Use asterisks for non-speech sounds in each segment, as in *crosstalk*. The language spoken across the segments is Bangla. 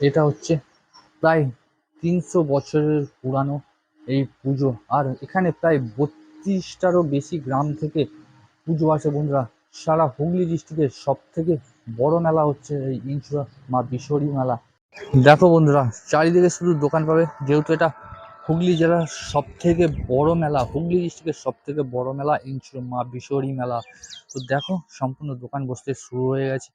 এটা হচ্ছে প্রায় তিনশো বছরের পুরানো এই পুজো। আর এখানে প্রায় বত্রিশটারও বেশি গ্রাম থেকে পুজো আসে বন্ধুরা। সারা হুগলি ডিস্ট্রিক্টের সব থেকে বড় মেলা হচ্ছে এই ইনচুরা মা বিশ্বরী মেলা। দেখো বন্ধুরা, চারিদিকে শুধু দোকান পাবে। যেহেতু এটা হুগলি জেলার সব থেকে বড় মেলা, হুগলি ডিস্ট্রিক্টের সব থেকে বড় মেলা ইনচুরা মা বিশ্বরী মেলা। তো দেখো, সম্পূর্ণ দোকান বসতে শুরু হয়ে গেছে।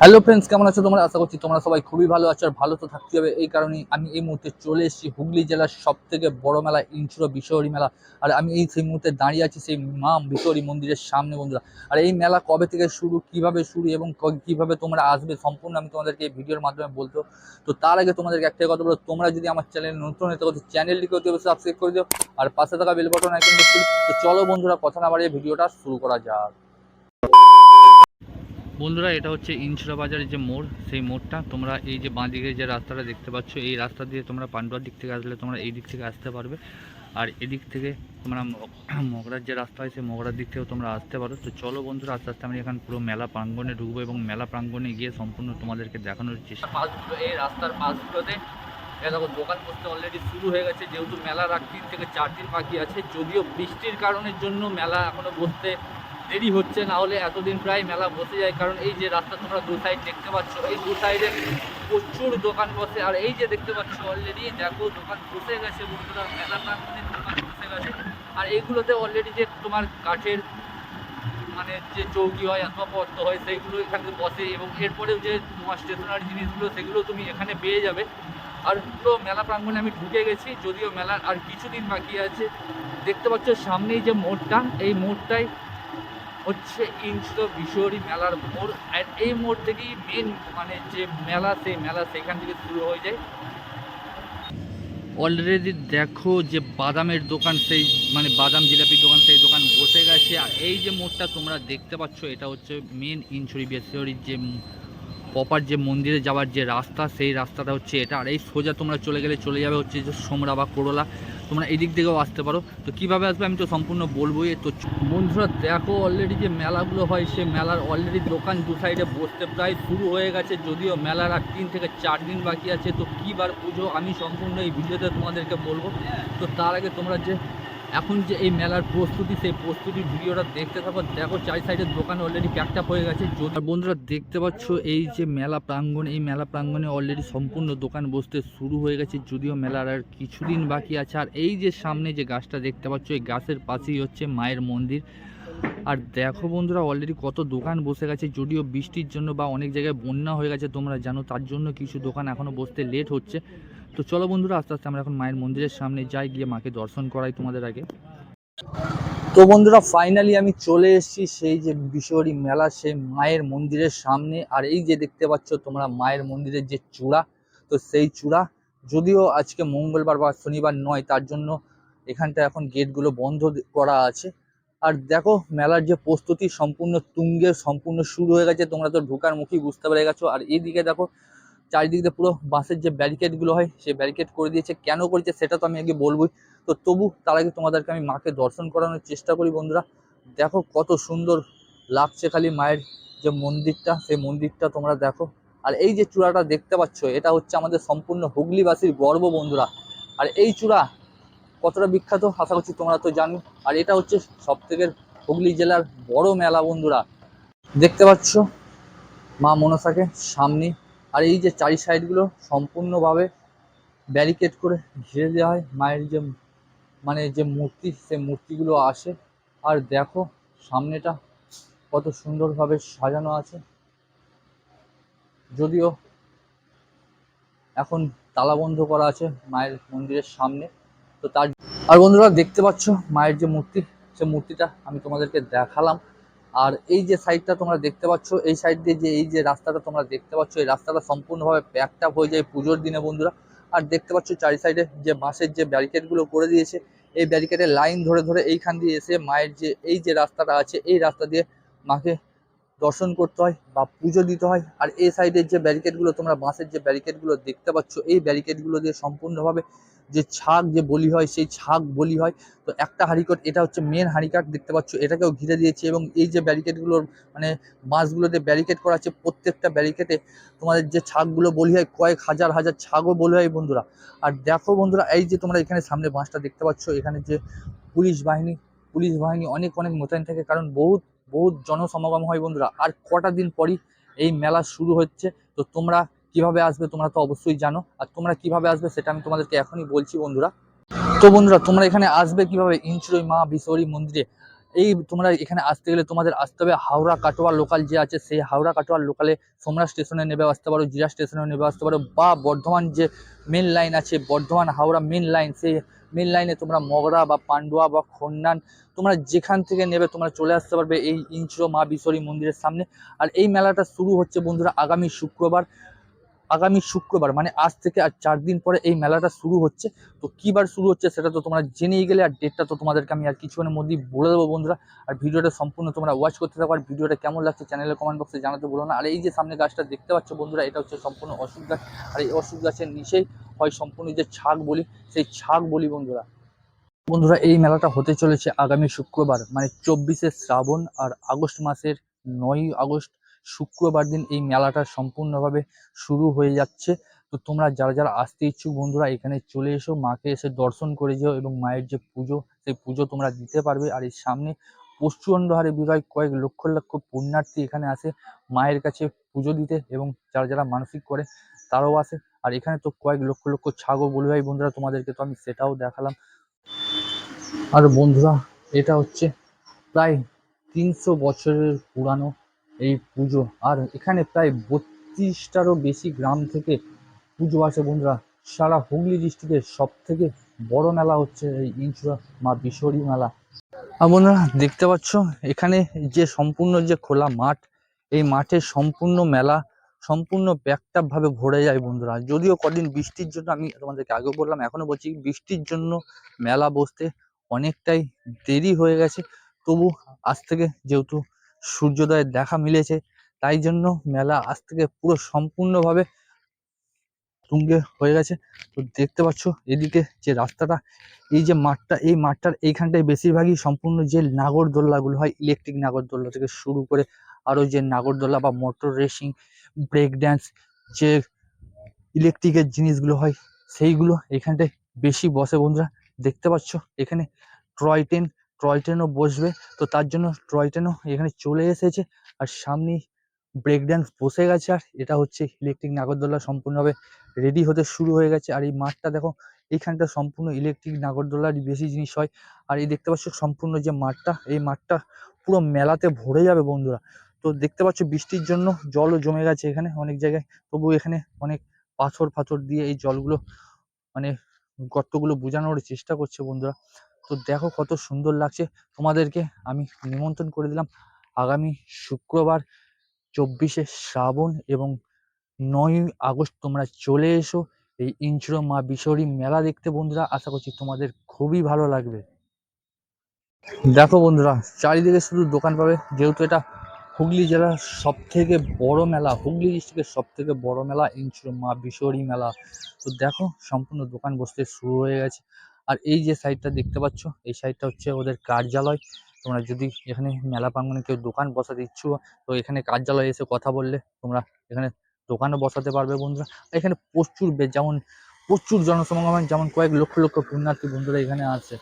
হ্যালো ফ্রেন্ডস কেমন আছো তোমরা? আশা করছি তোমরা সবাই খুবই ভালো আছো আর ভালো তো থাকতে হবে। এই কারণেই আমি এই মুহূর্তে চলে এসেছি হুগলি জেলার সব থেকে বড় মেলা ইনচুরো বিশ্বহরি মেলা। আর আমি এই সেই মুহূর্তে দাঁড়িয়ে আছি সেই মা বিশ্বহরি মন্দিরের সামনে বন্ধুরা। আর এই মেলা কবে থেকে শুরু, কীভাবে শুরু এবং কীভাবে তোমরা আসবে সম্পূর্ণ আমি তোমাদেরকে এই ভিডিওর মাধ্যমে বলতো তো তার আগে তোমাদেরকে একটাই কথা বলো তোমরা যদি আমার চ্যানেল নতুন হতে তো চ্যানেলটিকে অতি সাবস্ক্রাইব করে দিও। আর পাশে থাকা বেল বাটন আইকন তো চলো বন্ধুরা, কথা না বাড়িয়ে ভিডিওটা শুরু করা যাক। বন্ধুরা, এটা হচ্ছে ইনচুরা বাজারের যে মোড়, সেই মোড়টা। তোমরা এই যে বাঁ দিকে যে রাস্তাটা দেখতে পাচ্ছ, এই রাস্তা দিয়ে তোমরা পান্ডুয়ার দিক থেকে আসলে তোমরা এই দিক থেকে আসতে পারবে। আর এদিক থেকে তোমরা *clears throat* মগরার যে রাস্তা হয়, সেই মগরার দিক থেকেও তোমরা আসতে পারো। তো চলো বন্ধুরা, আস্তে আস্তে আমি এখন পুরো মেলা প্রাঙ্গণে ঢুকবো এবং মেলা প্রাঙ্গণে গিয়ে সম্পূর্ণ তোমাদেরকে দেখানোর চেষ্টা পাশগুলো এই রাস্তার পাশগুলোতে দেখো, দোকান বসতে অলরেডি শুরু হয়ে গেছে। যেহেতু মেলার আর তিন থেকে চার দিন বাকি আছে, যদিও বৃষ্টির কারণের জন্য মেলা এখনও বসতে দেরি হচ্ছে না হলে এতদিন প্রায় মেলা বসে যায়। কারণ এই যে রাস্তা তোমরা দু সাইড দেখতে পাচ্ছ, এই দু সাইডে প্রচুর দোকান বসে। আর এই যে দেখতে পাচ্ছ অলরেডি দেখো দোকান বসে গেছে বন্ধুরা, মেলা প্রাঙ্গণে দোকান বসে গেছে। আর এইগুলোতে অলরেডি যে তোমার কাঠের মানে যে চৌকি হয়, আসবাবপত্র হয়, সেইগুলো এখানে বসে। এবং এরপরেও যে তোমার স্টেশনারি জিনিসগুলো, সেগুলো তুমি এখানে পেয়ে যাবে। আর পুরো মেলা প্রাঙ্গণে আমি ঢুকে গেছি, যদিও মেলার আর কিছুদিন বাকি আছে। দেখতে পাচ্ছ সামনেই যে মোড়টা, এই মোড়টাই হচ্ছে ইনস্টো বিশ্বরী মেলার মোড়। আর এই মোড় থেকেই মেন মানে যে মেলা, সেই মেলা সেখান থেকে শুরু হয়ে যায়। অলরেডি দেখো যে বাদামের দোকান, সেই মানে বাদাম জিলাপির দোকান, সেই দোকান বসে গেছে। আর এই যে মোড়টা তোমরা দেখতে পাচ্ছ, এটা হচ্ছে মেন ইঞ্চুরি বিশ্বরীর যে প্রপার যে মন্দিরে যাওয়ার যে রাস্তা, সেই রাস্তাটা হচ্ছে এটা। আর এই সোজা তোমরা চলে গেলে চলে যাবে হচ্ছে যে সোমরা বা করোলা। তোমরা এই দিক থেকেও আসতে পারো। তো কীভাবে আসবে আমি তো সম্পূর্ণ বলবোই। তো বন্ধুরা, দেখো অলরেডি যে মেলাগুলো হয়, সে মেলার অলরেডি দোকান দু সাইডে বসতে প্রায় শুরু হয়ে গেছে। যদিও মেলার আর তিন থেকে চার দিন বাকি আছে, তো কী বার পুজো আমি সম্পূর্ণ এই ভিডিওতে তোমাদেরকে বলব। তো তার আগে তোমরা যে এখন যে এই মেলার প্রস্তুতি, সেই প্রস্তুতির ভিডিওটা দেখতে থাকো। দেখো, চারি সাইডের দোকান অলরেডি প্যাকড আপ হয়ে গেছে। যদি- বন্ধুরা, দেখতে পাচ্ছ এই যে মেলা প্রাঙ্গণ, এই মেলা প্রাঙ্গণে অলরেডি সম্পূর্ণ দোকান বসতে শুরু হয়ে গেছে। যদিও মেলার আর কিছুদিন বাকি আছে। আর এই যে সামনে যে গাছটা দেখতে পাচ্ছ, এই গাছের পাশেই হচ্ছে মায়ের মন্দির। আর দেখো বন্ধুরা অলরেডি কত দোকান বসে গেছে। যদিও বৃষ্টির জন্য বা অনেক জায়গায় বন্যা হয়ে গেছে তোমরা জানো, তার জন্য কিছু দোকান এখনও বসতে লেট হচ্ছে। তো চলো বন্ধুরা, আস্তে আস্তে আমরা এখন মায়ের মন্দিরের সামনে যাই, গিয়ে মাকে দর্শন করাই তোমাদের আগে। তো বন্ধুরা ফাইনালি আমি চলে এসেছি সেই যে বিশ্বরী মেলা, সেই মায়ের মন্দিরের সামনে। আর এই যে দেখতে পাচ্ছ তোমরা, মায়ের মন্দিরের যে চূড়া, তো সেই চূড়া। যদিও আজকে মঙ্গলবার বা শনিবার নয়, তার জন্য এখানটা এখন গেটগুলো বন্ধ করা আছে। আর দেখো, মেলার যে প্রস্তুতি সম্পূর্ণ তুঙ্গে, সম্পূর্ণ শুরু হয়ে গেছে। তোমরা তো ঢোকার মুখেই বুঝতে পেরে গেছো। আর এইদিকে দেখো চারিদিক দিয়ে পুরো বাঁশের যে ব্যারিকেডগুলো হয়, সেই ব্যারিকেড করে দিয়েছে। কেন করেছে সেটা তো আমি আগে বলবোই। তো তবু তার আগে তোমাদেরকে আমি মাকে দর্শন করানোর চেষ্টা করি বন্ধুরা। দেখো কত সুন্দর লাগছে খালি মায়ের যে মন্দিরটা, সেই মন্দিরটা তোমরা দেখো। আর এই যে চূড়াটা দেখতে পাচ্ছ, এটা হচ্ছে আমাদের সম্পূর্ণ হুগলিবাসীর গর্ব বন্ধুরা। আর এই চূড়া কতটা বিখ্যাত, আশা করছি তোমরা তো জানো। আর এটা হচ্ছে সব থেকে হুগলি জেলার বড় মেলা বন্ধুরা। দেখতে পাচ্ছ মা মনসাকে সামনে আর এই যে চারি সাইডগুলো সম্পূর্ণভাবে ব্যারিকেড করে ঘিরে দেওয়া হয়, মায়ের যে মানে যে মূর্তি সে মূর্তিগুলো আসে। আর দেখো, সামনেটা কত সুন্দরভাবে সাজানো আছে। যদিও এখন তালা বন্ধ করা আছে মায়ের মন্দিরের সামনে। তো তার আর বন্ধুরা, দেখতে পাচ্ছ মায়ের যে মূর্তি, সে মূর্তিটা আমি তোমাদেরকে দেখালাম। আর এই যে সাইডটা তোমরা দেখতে পাচ্ছ, এই সাইড দিয়ে যে এই যে রাস্তাটা তোমরা দেখতে পাচ্ছ, এই রাস্তাটা সম্পূর্ণভাবে প্যাকড আপ হয়ে যায় পুজোর দিনে বন্ধুরা। আর দেখতে পাচ্ছ চারি সাইডে যে বাঁশের যে ব্যারিকেডগুলো করে দিয়েছে, এই ব্যারিকেডের লাইন ধরে ধরে এইখান দিয়ে এসে মায়ের যে এই যে রাস্তাটা আছে, এই রাস্তা দিয়ে মাকে দর্শন করতে হয় বা পুজো দিতে হয়। আর এই সাইডের যে ব্যারিকেডগুলো তোমরা বাঁশের যে ব্যারিকেডগুলো দেখতে পাচ্ছ, এই ব্যারিকেডগুলো দিয়ে সম্পূর্ণভাবে যে ছাগ যে বলি হয়, সেই ছাগ বলি হয়। তো একটা হারিকট এটা হচ্ছে মেন হারিকাট দেখতে পাচ্ছ। এটাকেও ঘিরে দিয়েছে এবং এই যে ব্যারিকেডগুলোর মানে বাঁশগুলোতে ব্যারিকেড করা আছে প্রত্যেকটা ব্যারিকেডে তোমাদের যে ছাগগুলো বলি হয়, কয়েক হাজার হাজার ছাগও বলি হয় বন্ধুরা। আর দেখো বন্ধুরা, এই যে তোমরা এখানে সামনে বাঁশটা দেখতে পাচ্ছ, এখানে যে পুলিশ বাহিনী পুলিশ বাহিনী অনেক অনেক মোতায়েন থাকে, কারণ বহুত বহুত জনসমাগম হয় বন্ধুরা। আর কটা দিন পরই এই মেলা শুরু হচ্ছে। তো তোমরা কীভাবে আসবে তোমরা তো অবশ্যই জানো। আর তোমরা কীভাবে আসবে সেটা আমি তোমাদেরকে এখনই বলছি বন্ধুরা। তো বন্ধুরা, তোমরা এখানে আসবে কীভাবে? ইঞ্চুরই মা বিশ্বরী মন্দিরে। এই তোমরা এখানে আসতে গেলে তোমাদের আসতে হবে হাওড়া কাটোয়া লোকাল যে আছে, সেই হাওড়া কাটোয়ার লোকালে সোমরা স্টেশনে নেবে আসতে পারো, জিরা স্টেশনে নেবে আসতে পারো, বা বর্ধমান যে মেন লাইন আছে, বর্ধমান হাওড়া মেন লাইন সেই মেন লাইনে তোমরা মগরা বা পান্ডুয়া বা খন্ডান তোমরা যেখান থেকে নেবে তোমরা চলে আসতে পারবে এই ইঞ্চুরো মা বিশ্বরী মন্দিরের সামনে। আর এই মেলাটা শুরু হচ্ছে বন্ধুরা আগামী শুক্রবার। আগামী শুক্রবার মানে আজ থেকে আর চার দিন পরে এই মেলাটা শুরু হচ্ছে। তো কী বার শুরু হচ্ছে সেটা তো তোমরা জেনেই গেলে, আর ডেটটা তো তোমাদেরকে আমি আর কিছুক্ষণের মধ্যেই বলে দেবো বন্ধুরা। আর ভিডিওটা সম্পূর্ণ তোমরা ওয়াচ করতে থাকো, আর ভিডিওটা কেমন লাগছে চ্যানেলের কমেন্ট বক্সে জানাতে বলো না। আর এই যে সামনে গাছটা দেখতে পাচ্ছ বন্ধুরা, এটা হচ্ছে সম্পূর্ণ অসুখ গাছ। আর এই অসুখ গাছের নিচেই হয় সম্পূর্ণ যে ছাগ বলি, সেই ছাগ বলি বন্ধুরা। বন্ধুরা, এই মেলাটা হতে চলেছে আগামী শুক্রবার মানে চব্বিশে শ্রাবণ আর আগস্ট মাসের নয়ই আগস্ট। শুক্রবার দিন এই মেলাটা সম্পূর্ণভাবে শুরু হয়ে যাচ্ছে। তো তোমরা যারা যারা আসতে ইচ্ছুক বন্ধুরা, এখানে চলে এসো, মাকে এসে দর্শন করে যেও এবং মায়ের যে পুজো, সেই পুজো তোমরা দিতে পারবে। আর এর সামনে প্রচণ্ড হারে বিরয় কয়েক লক্ষ লক্ষ পুণ্যার্থী এখানে আসে মায়ের কাছে পুজো দিতে এবং যারা যারা মানসিক করে তারাও আসে। আর এখানে তো কয়েক লক্ষ লক্ষ ছাগল। বলি ভাই বন্ধুরা, তোমাদেরকে তো আমি সেটাও দেখালাম। আর বন্ধুরা, এটা হচ্ছে প্রায় তিনশো বছরের পুরানো এই পুজো। আর এখানে প্রায় বত্রিশটারও বেশি গ্রাম থেকে পুজো আসে বন্ধুরা। সারা হুগলি ডিস্ট্রিক্টের সব থেকে বড় মেলা হচ্ছে এই ইঞ্চুরা মা বিশ্বরী মেলা। আর বন্ধুরা, দেখতে পাচ্ছ, এখানে যে সম্পূর্ণ যে খোলা মাঠ, এই মাঠে সম্পূর্ণ মেলা সম্পূর্ণ ভাবে ভরে যায় বন্ধুরা। যদিও কদিন বৃষ্টির জন্য আমি তোমাদেরকে আগেও বললাম, এখনও বলছি বৃষ্টির জন্য মেলা বসতে অনেকটাই দেরি হয়ে গেছে। তবু আজ থেকে যেহেতু সূর্যোদয়ের দেখা মিলেছে। তাই জন্য মেলা আজ থেকে পুরো সম্পূর্ণভাবে তুঙ্গে হয়ে গেছে। তো দেখতে পাচ্ছ এদিকে যে রাস্তাটা, এই যে মাঠটা, এই মাঠটার এইখানটায় বেশিরভাগই সম্পূর্ণ যে নাগরদোল্লাগুলো হয় ইলেকট্রিক নাগরদোল্লা থেকে শুরু করে আরও যে নাগরদোল্লা বা মোটর রেসিং ব্রেক ড্যান্স যে ইলেকট্রিকের জিনিসগুলো হয়, সেইগুলো এখানটায় বেশি বসে বন্ধুরা দেখতে পাচ্ছ। এখানে টয় ট্রেন টয় ট্রেনও বসবে। তো তার জন্য টয় ট্রেনও এখানে চলে এসেছে। আর সামনেই ব্রেক ড্যান্স বসে গেছে। আর এটা হচ্ছে ইলেকট্রিক নাগরদোলা সম্পূর্ণভাবে রেডি হতে শুরু হয়ে গেছে। আর এই মাঠটা দেখো, এইখানটা সম্পূর্ণ ইলেকট্রিক নাগরদোল্লারই বেশি জিনিস হয়। আর এই দেখতে পাচ্ছ সম্পূর্ণ যে মাঠটা, এই মাঠটা পুরো মেলাতে ভরে যাবে বন্ধুরা। তো দেখতে পাচ্ছ বৃষ্টির জন্য জলও জমে গেছে এখানে অনেক জায়গায়। তবু এখানে অনেক পাথর ফাথর দিয়ে এই জলগুলো মানে গর্তগুলো বোঝানোর চেষ্টা করছে বন্ধুরা। তো দেখো কত সুন্দর লাগছে। তোমাদেরকে আমি নিমন্ত্রণ করে দিলাম আগামী শুক্রবার চব্বিশে শ্রাবণ এবং নয়ই আগস্ট তোমরা চলে এসো এই ইঞ্চুরো মা বিশরী মেলা দেখতে বন্ধুরা। আশা করছি তোমাদের খুবই ভালো লাগবে। দেখো বন্ধুরা, চারিদিকে শুধু দোকান পাবে। যেহেতু এটা হুগলি জেলার সব থেকে বড় মেলা, হুগলি ডিস্ট্রিক্টের সব থেকে বড় মেলা ইঞ্চুরো মা বিশরী মেলা। তো দেখো, সম্পূর্ণ দোকান বসতে শুরু হয়ে গেছে। আর এই যে সাইডটা দেখতে পাচ্ছ, এই সাইডটা হচ্ছে ওদের কার্যালয়। তোমরা যদি এখানে মেলা প্রাঙ্গনে কেউ দোকান বসাতে ইচ্ছুক, তো এখানে কার্যালয়ে এসে কথা বললে তোমরা এখানে দোকানও বসাতে পারবে বন্ধুরা। এখানে প্রচুর যেমন প্রচুর জনসমাগম যেমন কয়েক লক্ষ লক্ষ পুণ্যার্থী বন্ধুরা এখানে আছে।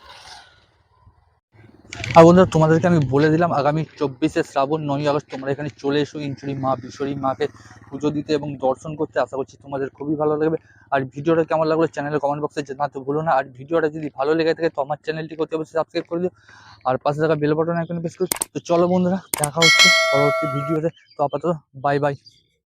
আর বন্ধুরা, তোমাদেরকে আমি বলে দিলাম, আগামী চব্বিশে শ্রাবণ নয় আগস্ট, তোমরা এখানে চলে এসো ইঞ্চুরি মা বিশ্বরী মাকে পুজো দিতে এবং দর্শন করতে। আশা করছি তোমাদের খুবই ভালো লাগবে। আর ভিডিওটা কেমন লাগল চ্যানেলের কমেন্ট বক্সে জানাতে ভুলো না। আর ভিডিওটা যদি ভালো লেগে থাকে তো আমার চ্যানেলটি করতে অবশ্যই সাবস্ক্রাইব করে দিও। আর পাশে থাকা বেল বাটন এখন প্রেস করো। তো চলো বন্ধুরা, দেখা হচ্ছে পরবর্তী ভিডিওতে। তো আপাতত বাই বাই